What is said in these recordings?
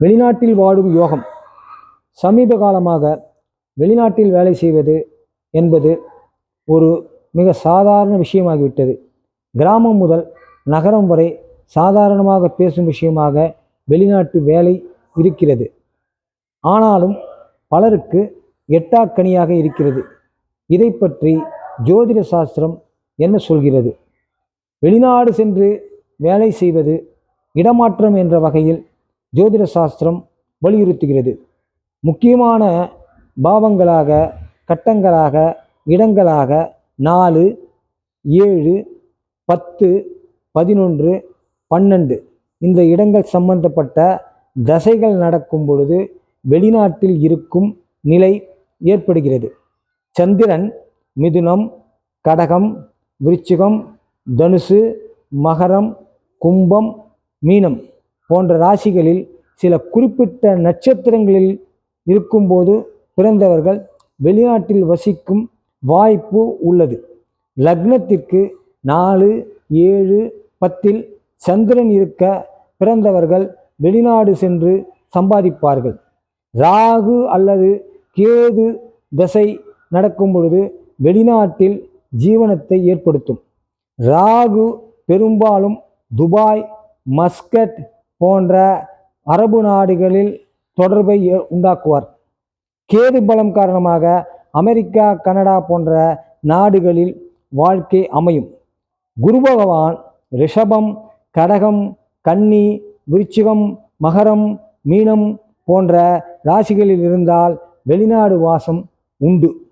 வெளிநாட்டில் வாழும் யோகம். சமீப காலமாக வெளிநாட்டில் வேலை செய்வது என்பது ஒரு மிக சாதாரண விஷயமாகிவிட்டது. கிராமம் முதல் நகரம் வரை சாதாரணமாக பேசும் விஷயமாக வெளிநாட்டு வேலை இருக்கிறது. ஆனாலும் பலருக்கு எட்டாக்கனியாக இருக்கிறது. இதை பற்றி ஜோதிட சாஸ்திரம் என்ன சொல்கிறது? வெளிநாடு சென்று வேலை செய்வது இடமாற்றம் என்ற வகையில் ஜோதிட சாஸ்திரம் வலியுறுத்துகிறது. முக்கியமான பாவங்களாக கட்டங்களாக இடங்களாக நாலு ஏழு பத்து பதினொன்று பன்னெண்டு. இந்த இடங்கள் சம்பந்தப்பட்ட தசைகள் நடக்கும் பொழுது வெளிநாட்டில் இருக்கும் நிலை ஏற்படுகிறது. சந்திரன் மிதுனம் கடகம் விருச்சிகம் தனுசு மகரம் கும்பம் மீனம். போன்ற ராசிகளில் சில குறிப்பிட்ட நட்சத்திரங்களில் இருக்கும்போது பிறந்தவர்கள் வெளிநாட்டில் வசிக்கும் வாய்ப்பு உள்ளது. லக்னத்திற்கு நாலு ஏழு பத்தில் சந்திரன் இருக்க பிறந்தவர்கள் வெளிநாடு சென்று சம்பாதிப்பார்கள். ராகு அல்லது கேது தசை நடக்கும் பொழுது வெளிநாட்டில் ஜீவனத்தை ஏற்படுத்தும். ராகு பெரும்பாலும் துபாய் மஸ்கட் போன்ற அரபு நாடுகளில் தொடர்பை ஏ- உண்டாக்குவார். கேது பலம் காரணமாக அமெரிக்கா கனடா போன்ற நாடுகளில் வாழ்க்கை அமையும். குரு பகவான் ரிஷபம் கடகம் கன்னி விருச்சிகம் மகரம் மீனம் போன்ற ராசிகளில் இருந்தால் வெளிநாடு வாசம் உண்டு.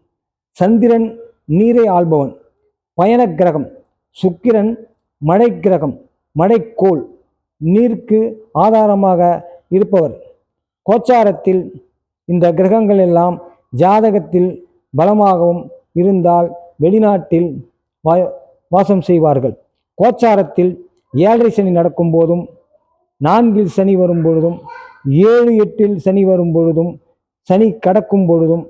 சந்திரன் நீரை ஆள்பவன். பயண கிரகம். சுக்கிரன் மழை கிரகம். மழைக்கோள். நீருக்கு ஆதாரமாக இருப்பவர். கோச்சாரத்தில் இந்த கிரகங்கள் எல்லாம் ஜாதகத்தில் பலமாகவும் இருந்தால் வெளிநாட்டில் வா- வாசம் செய்வார்கள். கோச்சாரத்தில் ஏழரை சனி நடக்கும் போதும் நான்கில் சனி வரும் பொழுதும் ஏழு எட்டில் சனி வரும் பொழுதும் சனி கடக்கும் பொழுதும்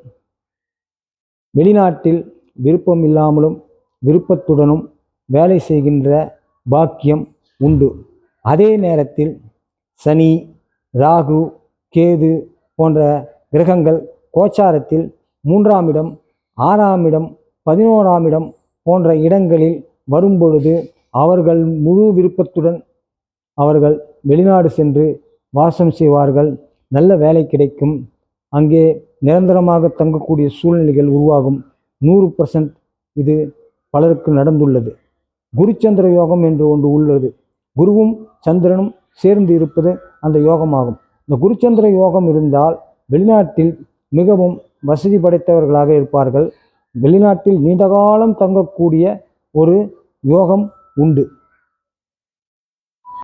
வெளிநாட்டில் விருப்பம் இல்லாமலும் விருப்பத்துடனும் வேலை செய்கின்ற பாக்கியம் உண்டு. அதே நேரத்தில் சனி ராகு கேது போன்ற கிரகங்கள் கோச்சாரத்தில் மூன்றாம் இடம் ஆறாம் இடம் பதினோராம் இடம் போன்ற இடங்களில் வரும்பொழுது அவர்கள் முழு விருப்பத்துடன் அவர்கள் வெளிநாடு சென்று வாசம் செய்வார்கள். நல்ல வேலை கிடைக்கும். அங்கே நிரந்தரமாக தங்கக்கூடிய சூழ்நிலைகள் உருவாகும். நூறு பர்சன்ட் இது பலருக்கு நடந்துள்ளது. குருச்சந்திர யோகம் என்று ஒன்று உள்ளது. குருவும் சந்திரனும் சேர்ந்து இருப்பது அந்த யோகமாகும். இந்த குருச்சந்திர யோகம் இருந்தால் வெளிநாட்டில் மிகவும் வசதி படைத்தவர்களாக இருப்பார்கள். வெளிநாட்டில் நீண்ட காலம் தங்கக்கூடிய ஒரு யோகம் உண்டு.